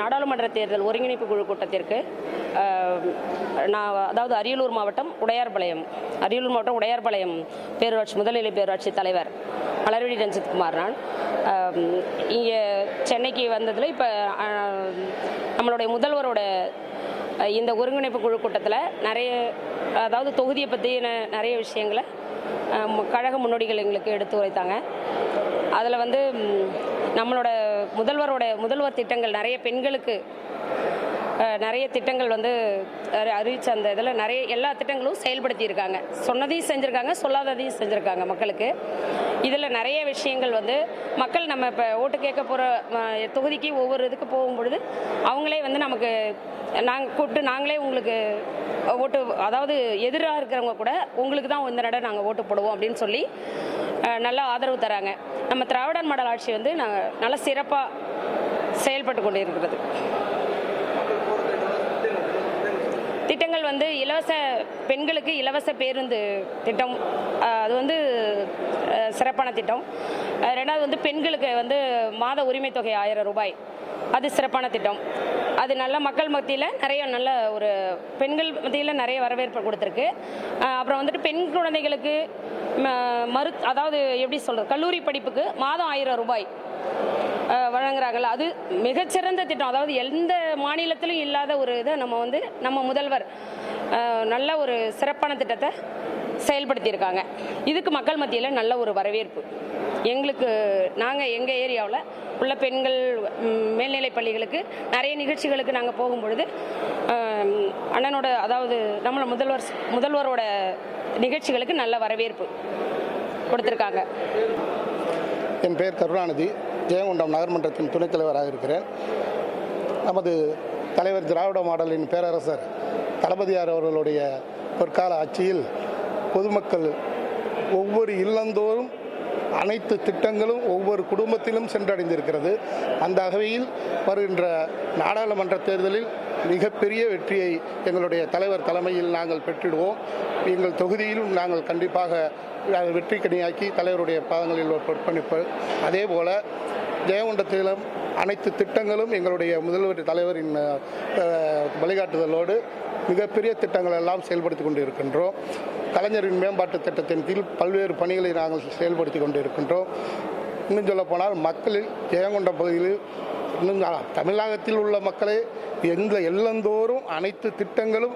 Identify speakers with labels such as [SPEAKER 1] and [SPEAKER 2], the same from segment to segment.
[SPEAKER 1] நாடாளுமன்ற தேர்தல் ஒருங்கிணைப்பு குழு கூட்டத்திற்கு நான் அதாவது அரியலூர் மாவட்டம் உடையார்பாளையம் அரியலூர் மாவட்டம் உடையார்பாளையம் பேரூராட்சி முதல்நிலை பேரூராட்சி தலைவர் மலர்விழி ரஞ்சித்குமார் நான். இங்கே சென்னைக்கு வந்ததில் இப்போ நம்மளுடைய முதல்வரோட இந்த ஒருங்கிணைப்பு குழு கூட்டத்தில் நிறைய அதாவது தொகுதியை பற்றின நிறைய விஷயங்களை கழக முன்னோடிகள் எங்களுக்கு எடுத்து உரைத்தாங்க. அதில் வந்து நம்மளோட முதல்வரோட முதல்வர் திட்டங்கள் நிறைய பெண்களுக்கு நிறைய திட்டங்கள் வந்து அறிவிச்ச அந்த இதில் நிறைய எல்லா திட்டங்களும் செயல்படுத்தியிருக்காங்க. சொன்னதையும் செஞ்சுருக்காங்க சொல்லாததையும் செஞ்சுருக்காங்க மக்களுக்கு. இதில் நிறைய விஷயங்கள் வந்து மக்கள் நம்ம இப்போ ஓட்டு கேட்க போகிற தொகுதிக்கு ஒவ்வொரு இதுக்கு போகும்பொழுது அவங்களே வந்து நமக்கு நாங்கள் கூப்பிட்டு நாங்களே உங்களுக்கு ஓட்டு அதாவது எதிராக இருக்கிறவங்க கூட உங்களுக்கு தான் இந்த நட நாங்கள் ஓட்டு போடுவோம் அப்படின்னு சொல்லி நல்ல ஆதரவு தராங்க. நம்ம திராவிடன் மாடல் ஆட்சி வந்து நாங்கள் நல்ல சிறப்பாக செயல்பட்டு கொண்டு இருக்கிறது திட்டங்கள் வந்து இலவச பெண்களுக்கு இலவச பேருந்து திட்டம் அது வந்து சிறப்பான திட்டம். ரெண்டாவது வந்து பெண்களுக்கு வந்து மாத உரிமை தொகை ஆயிரம் ரூபாய். அது சிறப்பான திட்டம். அது நல்ல மக்கள் மத்தியில் நிறைய நல்ல ஒரு பெண்கள் மத்தியில் நிறைய வரவேற்பு கொடுத்துருக்கு. அப்புறம் வந்துட்டு பெண் குழந்தைகளுக்கு மரு அதாவது எப்படி சொல்கிறது கல்லூரி படிப்புக்கு மாதம் ஆயிரம் ரூபாய் வழங்குறாங்கல்ல. அது மிகச்சிறந்த திட்டம். அதாவது எந்த மாநிலத்திலும் இல்லாத ஒரு இதை நம்ம வந்து நம்ம முதல்வர் நல்ல ஒரு சிறப்பான திட்டத்தை செயல்படுத்தியிருக்காங்க. இதுக்கு மக்கள் மத்தியில் நல்ல ஒரு வரவேற்பு. எங்களுக்கு நாங்கள் எங்கள் ஏரியாவில் உள்ள பெண்கள் மேல்நிலை பள்ளிகளுக்கு நிறைய நிகழ்ச்சிகளுக்கு நாங்கள் போகும்பொழுது அண்ணனோட அதாவது நம்மளோட முதல்வர் முதல்வரோட நிகழ்ச்சிகளுக்கு நல்ல வரவேற்பு கொடுத்துருக்காங்க.
[SPEAKER 2] என் பெயர் கருணாநிதி. ஜெயங்கொண்டம் நகர்மன்றத்தின் துணைத் தலைவராக இருக்கிறேன். நமது தலைவர் திராவிட மாடலின் பேரரசர் தளபதியார் அவர்களுடைய பொற்கால ஆட்சியில் பொதுமக்கள் ஒவ்வொரு இல்லந்தோறும் அனைத்து திட்டங்களும் ஒவ்வொரு குடும்பத்திலும் சென்றடைந்திருக்கிறது. அந்த வகையில் வருகின்ற நாடாளுமன்ற தேர்தலில் மிகப்பெரிய வெற்றியை எங்களுடைய தலைவர் தலைமையில் நாங்கள் பெற்றிடுவோம். எங்கள் தொகுதியிலும் நாங்கள் கண்டிப்பாக வெற்றி கனியாக்கி தலைவருடைய பாதங்களில் ஒரு அதே போல் ஜெயங்கொண்டத்திலும் அனைத்து திட்டங்களும் எங்களுடைய முதல்வர் தலைவரின் வழிகாட்டுதலோடு மிகப்பெரிய திட்டங்கள் எல்லாம் செயல்படுத்தி கொண்டு இருக்கின்றோம் கலைஞரின் மேம்பாட்டு திட்டத்தின் கீழ் பல்வேறு பணிகளை நாங்கள் செயல்படுத்தி கொண்டு இருக்கின்றோம் இன்னும் சொல்லப்போனால் மக்களில் ஜெயங்கொண்ட பகுதியில் இன்னும் தமிழகத்தில் உள்ள மக்களே எந்த எல்லந்தோறும் அனைத்து திட்டங்களும்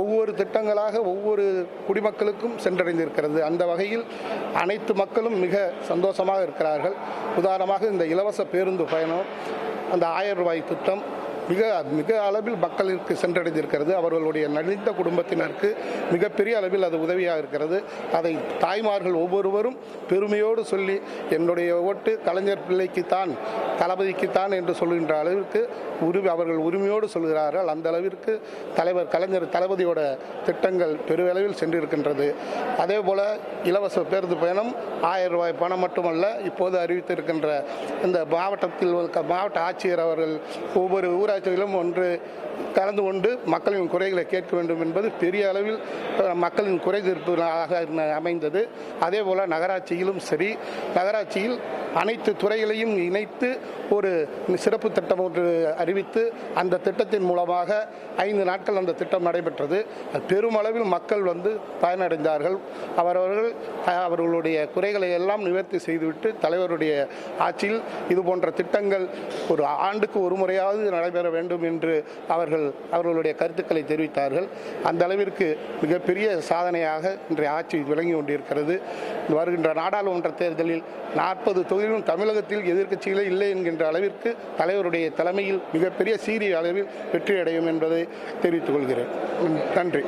[SPEAKER 2] ஒவ்வொரு திட்டங்களாக ஒவ்வொரு குடிமக்களுக்கும் சென்றடைந்திருக்கிறது. அந்த வகையில் அனைத்து மக்களும் மிக சந்தோஷமாக இருக்கிறார்கள். உதாரணமாக இந்த இலவச பேருந்து பயணம் அந்த ஆயிரம் ரூபாய் திட்டம் மிக மிக அளவில் மக்களுக்கு சென்றடைந்திருக்கிறது. அவர்களுடைய நலிந்த குடும்பத்தினருக்கு மிகப்பெரிய அளவில் அது உதவியாக இருக்கிறது. அதை தாய்மார்கள் ஒவ்வொருவரும் பெருமையோடு சொல்லி என்னுடைய ஓட்டு கலைஞர் பிள்ளைக்குத்தான் தளபதிக்குத்தான் என்று சொல்கின்ற அளவிற்கு உரிமை அவர்கள் உரிமையோடு சொல்கிறார்கள். அந்த அளவிற்கு தலைவர் கலைஞர் தளபதியோட திட்டங்கள் பெருவளவில் சென்றிருக்கின்றது. அதே போல இலவச பேருந்து பயணம் ஆயிரம் ரூபாய் பணம் மட்டுமல்ல இப்போது அறிவித்திருக்கின்ற இந்த மாவட்டத்தில் மாவட்ட ஆட்சியர் அவர்கள் ஒவ்வொரு ஊராட்சிகளிலும் ஒன்று கலந்து கொண்டு மக்களின் குறைகளை கேட்க வேண்டும் என்பது பெரிய அளவில் மக்களின் குறை தீர்ப்புகளாக அமைந்தது. அதே போல நகராட்சியிலும் சரி நகராட்சியில் அனைத்து துறைகளையும் இணைத்து ஒரு சிறப்பு திட்டம் ஒன்று அறிவித்து அந்த திட்டத்தின் மூலமாக ஐந்து நாட்கள் அந்த திட்டம் நடைபெற்றது. பெருமளவில் மக்கள் வந்து பயனடைந்தார்கள். அவரவர்கள் அவர்களுடைய குறைகளை எல்லாம் நிவர்த்தி செய்துவிட்டு தலைவருடைய ஆட்சியில் இது போன்ற திட்டங்கள் ஒரு ஆண்டுக்கு ஒரு முறையாவது நடைபெற வேண்டும் என்று அவர்கள் அவர்களுடைய கருத்துக்களை தெரிவித்தார்கள். அந்த அளவிற்கு மிகப்பெரிய சாதனையாக இன்றைய ஆட்சி விளங்கி கொண்டிருக்கிறது. வருகின்ற நாடாளுமன்ற தேர்தலில் நாற்பது தொகுதிகளும் தமிழகத்தில் எதிர்க்கட்சிகளே இல்லை என்கின்ற அளவிற்கு தலைவருடைய தலைமையில் மிகப்பெரிய சீரிய அளவில் வெற்றியடையும் என்பதை தெரிவித்துக் கொள்கிறேன். நன்றி.